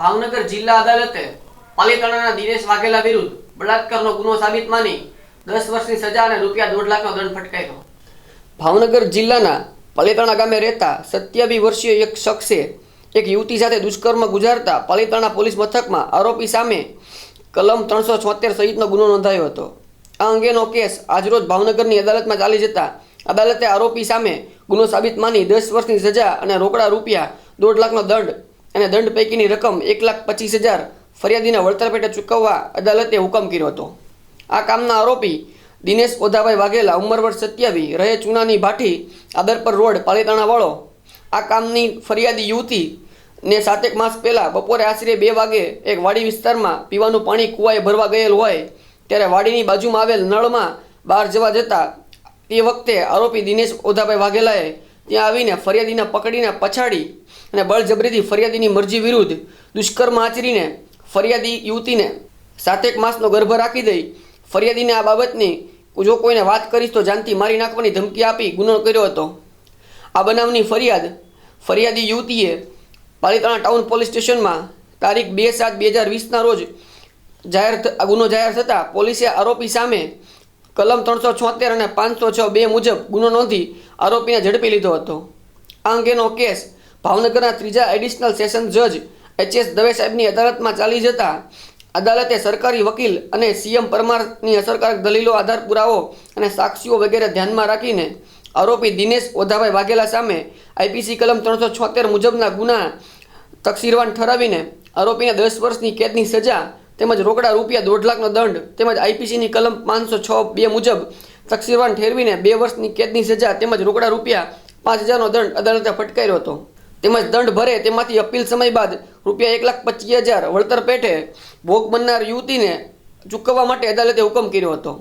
ભાવનગર જિલ્લા અદાલતે પાલિતાણાના દિનેશ વાઘેલા વિરુદ્ધ બળાત્કારનો ગુનો સાબિત માની દસ વર્ષની સજા અને રૂપિયા દોઢ લાખનો દંડ ફટકાર્યો. ભાવનગર જિલ્લાના પાલિતાણા ગામે રહેતા સત્યાવી વર્ષીય એક શખ્સે એક યુવતી સાથે દુષ્કર્મ ગુજારતા પાલિતાણા પોલીસ મથકમાં આરોપી સામે કલમ ત્રણસો છોતેર સહિતનો ગુનો નોંધાયો હતો. આ અંગેનો કેસ આજરોજ ભાવનગરની અદાલતમાં ચાલી જતા અદાલતે આરોપી સામે ગુનો સાબિત માની દસ વર્ષની સજા અને રોકડા રૂપિયા દોઢ લાખનો દંડ અને દંડ પૈકીની રકમ એક લાખ પચીસ હજાર ફરિયાદીના વળતર પેટે ચૂકવવા અદાલતે હુકમ કર્યો હતો. આ કામના આરોપી દિનેશ ઓધાભાઈ વાઘેલા, ઉંમર વર્ષ સત્યાવી, રહે ચૂનાની ભાઠી, આદરપર રોડ પાલીતાણાવાળો આ કામની ફરિયાદી યુવતી ને સાતેક માસ પહેલાં બપોરે આશરે બે વાગે એક વાડી વિસ્તારમાં પીવાનું પાણી કૂવાએ ભરવા ગયેલ હોય ત્યારે વાડીની બાજુમાં આવેલ નળમાં બહાર જવા જતાં તે વખતે આરોપી દિનેશ ઓધાભાઈ વાઘેલાએ ત્યાં આવીને ફરિયાદીને પકડીને પછાડી અને બળજબરીથી ફરિયાદીની મરજી વિરુદ્ધ દુષ્કર્મ આચરીને ફરિયાદી યુવતીને સાતેક માસનો ગર્ભ રાખી દઈ ફરિયાદીને આ બાબતની જો કોઈને વાત કરીશ તો જાનથી મારી નાખવાની ધમકી આપી ગુનો કર્યો હતો. આ બનાવની ફરિયાદ ફરિયાદી યુવતીએ પાલિતાણા ટાઉન પોલીસ સ્ટેશનમાં તારીખ બે સાત બે હજાર વીસના રોજ જાહેર ગુનો જાહેર થતાં પોલીસે આરોપી સામે કલમ ત્રણસો છોતેર અને પાંચસો છ બે મુજબ ગુનો નોંધી આરોપીને ઝડપી લીધો હતો. આ અંગેનો કેસ ભાવનગરના ત્રીજા એડિશનલ સેશન જજ એચ એસ દવે સાહેબની અદાલતમાં ચાલી જતા અદાલતે સરકારી વકીલ અને સીએમ પરમારની અસરકારક દલીલો આધાર પુરાવો અને સાક્ષીઓ વગેરે ધ્યાનમાં રાખીને આરોપી દિનેશ ઓધાભાઈ વાઘેલા સામે આઈપીસી કલમ ત્રણસો છોતેર મુજબના ગુના તકસીરવાન ઠરાવીને આરોપીને દસ વર્ષની કેદની સજા તેમજ રોકડા રૂપિયા દોઢ લાખનો દંડ તેમજ આઈપીસીની કલમ પાંચસો છ બે મુજબ તકસીરવાન ઠેરવીને બે વર્ષની કેદની સજા તેમજ રોકડા રૂપિયા પાંચ હજારનો દંડ અદાલતે ફટકાર્યો હતો. તેમજ દંડ ભરે તેમાંથી અપીલ સમય બાદ રૂપિયા એક લાખ પચીસ હજાર વળતર પેટે ભોગ બનનાર યુવતીને ચૂકવવા માટે અદાલતે હુકમ કર્યો હતો.